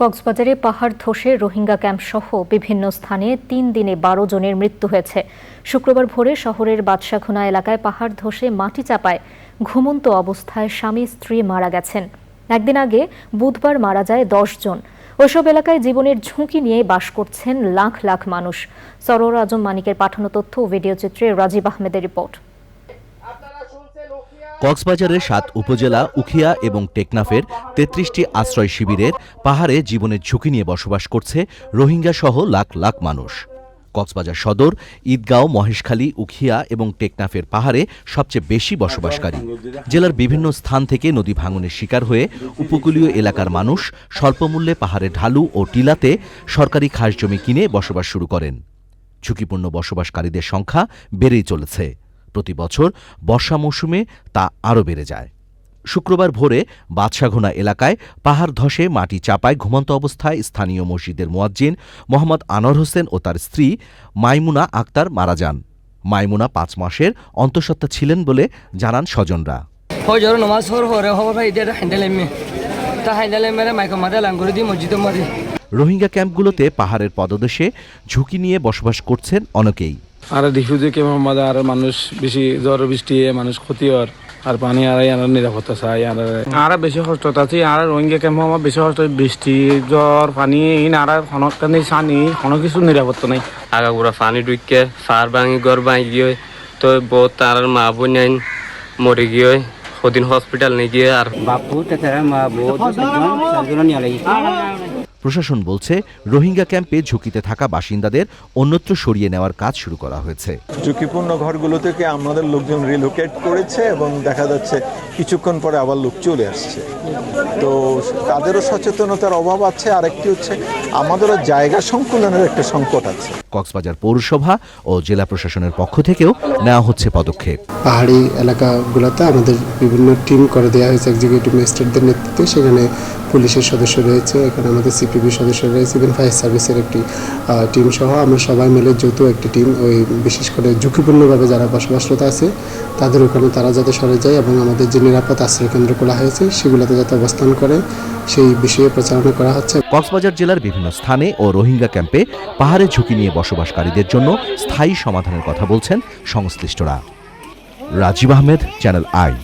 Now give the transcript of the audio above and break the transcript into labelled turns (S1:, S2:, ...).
S1: কক্সবাজারে পাহাড় ধসে রোহিঙ্গা ক্যাম্প সহ বিভিন্ন স্থানে তিন দিনে বারো জনের মৃত্যু হয়েছে। শুক্রবার ভোরে শহরের বাদশাখুনা এলাকায় পাহাড় ধসে মাটি চাপায় ঘুমন্ত অবস্থায় স্বামী স্ত্রী মারা গেছেন। একদিন আগে বুধবার মারা যায় দশ জন। ওইসব এলাকায় জীবনের ঝুঁকি নিয়ে বাস করছেন লাখ লাখ মানুষ। সরোর আজম মানিকের পাঠানো তথ্য ও ভিডিও চিত্রে রাজীব আহমেদের রিপোর্ট।
S2: কক্সবাজারের সাত উপজেলা উখিয়া এবং টেকনাফের তেত্রিশটি আশ্রয় শিবিরের পাহাড়ে জীবনের ঝুঁকি নিয়ে বসবাস করছে রোহিঙ্গা সহ লাখ লাখ মানুষ। কক্সবাজার সদর, ঈদগাঁও, মহেশখালী, উখিয়া এবং টেকনাফের পাহাড়ে সবচেয়ে বেশি বসবাসকারী। জেলার বিভিন্ন স্থান থেকে নদী ভাঙনের শিকার হয়ে উপকূলীয় এলাকার মানুষ স্বল্পমূল্যে পাহাড়ে ঢালু ও টিলাতে সরকারি খাস জমি কিনে বসবাস শুরু করেন। ঝুঁকিপূর্ণ বসবাসকারীদের সংখ্যা বেড়েই চলেছে। প্রতি বছর বর্ষা মৌসুমে তা আরও বেড়ে যায়। শুক্রবার ভোরে বাদশাঘোনা এলাকায় পাহাড় ধসে মাটি চাপায় ঘুমন্ত অবস্থায় স্থানীয় মসজিদের মোয়াজ্জিন মোহাম্মদ আনোয়ার হোসেন ও তার স্ত্রী মাইমুনা আক্তার মারা যান। মাইমুনা পাঁচ মাসের অন্তঃসত্ত্বা ছিলেন বলে জানান স্বজনরা। রোহিঙ্গা ক্যাম্পগুলোতে পাহাড়ের পদদেশে ঝুঁকি নিয়ে বসবাস করছেন অনেকেই।
S3: আর ডিফিউজে কেমন মাঝে আর মানুষ বেশি জ্বর বৃষ্টি মানুষ ক্ষতি হর আর পানি আর আর নিরাপত্তা চাই আর আর বেশি কষ্ট আছে আর রোহিঙ্গা ক্যাম্প আমার বেশি কষ্ট বৃষ্টি জ্বর পানি ইন আর কানি সানি কোনো কিছু নিরাপত্তা নাই।
S4: আগাগোড়া পানি ঢুকে ফার ভাঙি ঘর ভাঙি গিয়ে তো বহুত তার মা বোন মরে গিয়ে সদিন হসপিটাল নিয়ে গিয়ে আর
S5: বাপু তাছাড়া মা বউ
S2: প্রশাসন বলছে রোহিঙ্গা ক্যাম্পে ঝুঁকিতে থাকা বাসিন্দাদের অন্যত্র সরিয়ে নেওয়ার কাজ শুরু করা হয়েছে।
S6: ঝুঁকিপূর্ণ ঘরগুলো থেকে আমাদের লোকজন রিলোকেট করেছে এবং দেখা যাচ্ছে কিছুক্ষণ পরে আবার লোক চলে আসছে। তো তাদেরও সচেতনতার অভাব আছে। আরেকটি হচ্ছে আমাদেরও জায়গা সংকুলনের একটা সংকট আছে।
S2: কক্সবাজার পৌরসভা ও জেলা প্রশাসনের পক্ষ থেকেও নেওয়া হচ্ছে পদক্ষেপ।
S7: পাহাড়ি এলাকাগুলোতে আমাদের বিভিন্ন টিম করে দেওয়া হয়েছে। এক্সিকিউটিভ ম্যাজিস্ট্রেটদের নেতৃত্বে সেখানে পুলিশের সদস্য রয়েছে, এখানে আমাদের সিপিবি সদস্য রয়েছে ইভেন ফায়ার সার্ভিসের একটি টিম সহ আমরা সবাই মিলে যৌথ একটি টিম ওই বিশেষ করে ঝুঁকিপূর্ণভাবে যারা বসবাসরত আছে, তাদের ওখানে তারা যাতে সরে যায় এবং আমাদের যে নিরাপদ আশ্রয় কেন্দ্র খোলা হয়েছে, সেগুলোতে যাতে অবস্থান করে, সেই বিষয়ে প্রচারণা করা হচ্ছে।
S2: কক্সবাজার জেলার বিভিন্ন স্থানে ও রোহিঙ্গা ক্যাম্পে পাহাড়ে ঝুঁকি নিয়ে বসবাসকারীদের জন্য স্থায়ী সমাধানের কথা বলছেন সংশ্লিষ্টরা। Rajib Ahmed channel I